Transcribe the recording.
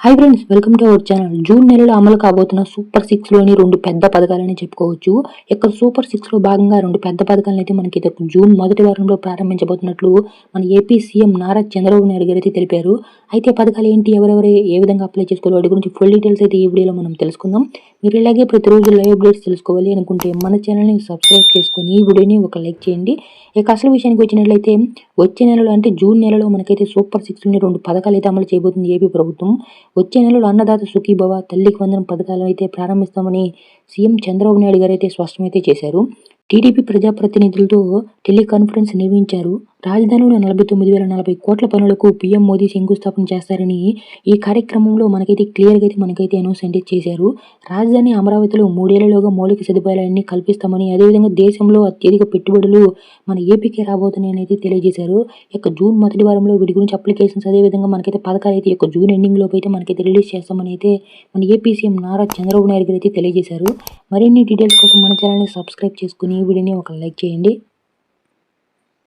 Hi friends welcome to our channel June నెలలో అమలు కాబోతున్న సూపర్ సిక్స్లోని రెండు పెద్ద పథకాలని చెప్పుకోవచ్చు. ఇక్కడ సూపర్ సిక్స్లో భాగంగా రెండు పెద్ద పథకాలను అయితే మనకి జూన్ మొదటి వారంలో ప్రారంభించబోతున్నట్లు మన ఏపీ సీఎం నారా చంద్రబాబు నాయుడు గారు అయితే తెలిపారు. అయితే పథకాలు ఏంటి ఎవరెవరు ఏ విధంగా అప్లై చేసుకోవాలి వాటి గురించి ఫుల్ డీటెయిల్స్ అయితే ఈ వీడియోలో మనం తెలుసుకుందాం. మీరు ఇలాగే ప్రతిరోజు లైవ్ అప్డేట్స్ తెలుసుకోవాలి అనుకుంటే మన ఛానల్ని సబ్స్క్రైబ్ చేసుకొని ఈ వీడియోని ఒక లైక్ చేయండి. ఇక అసలు విషయానికి వచ్చినట్లయితే వచ్చే నెలలో అంటే జూన్ నెలలో మనకైతే సూపర్ సిక్స్లోని రెండు పథకాలు అయితే అమలు చేయబోతుంది ఏపీ ప్రభుత్వం. వచ్చే నెలలో అన్నదాత సుఖీభవ తల్లికి వందనం పథకాలు అయితే ప్రారంభిస్తామని సీఎం చంద్రబాబు నాయుడు గారు అయితే స్పష్టమైతే చేశారు. టీడీపీ ప్రజాప్రతినిధులతో టెలికాన్ఫరెన్స్ నిర్వహించారు. రాజధానిలో నలభై తొమ్మిది వేల నలభై కోట్ల పనులకు పీఎం మోదీ శంకుస్థాపన చేస్తారని ఈ కార్యక్రమంలో మనకైతే క్లియర్గా అయితే మనకైతే అనౌన్స్ చేశారు. రాజధాని అమరావతిలో మూడేళ్ళలోగా మౌలిక సదుపాయాలన్నీ కల్పిస్తామని అదేవిధంగా దేశంలో అత్యధిక పెట్టుబడులు మన ఏపీకి రాబోతున్నాయని అయితే తెలియజేశారు. ఇక జూన్ మొదటి వారంలో వీటి గురించి అప్లికేషన్స్ అదేవిధంగా మనకైతే పథకాలు అయితే ఇక జూన్ ఎండింగ్ లోపు అయితే మనకైతే రిలీజ్ చేస్తామని అయితే మన ఏపీ సీఎం నారా చంద్రబాబు నాయుడు గారు అయితే తెలియజేశారు. మరిన్ని డీటెయిల్స్ కోసం మన ఛానల్ని సబ్స్క్రైబ్ చేసుకుని ఈ వీడియోని ఒక లైక్ చేయండి.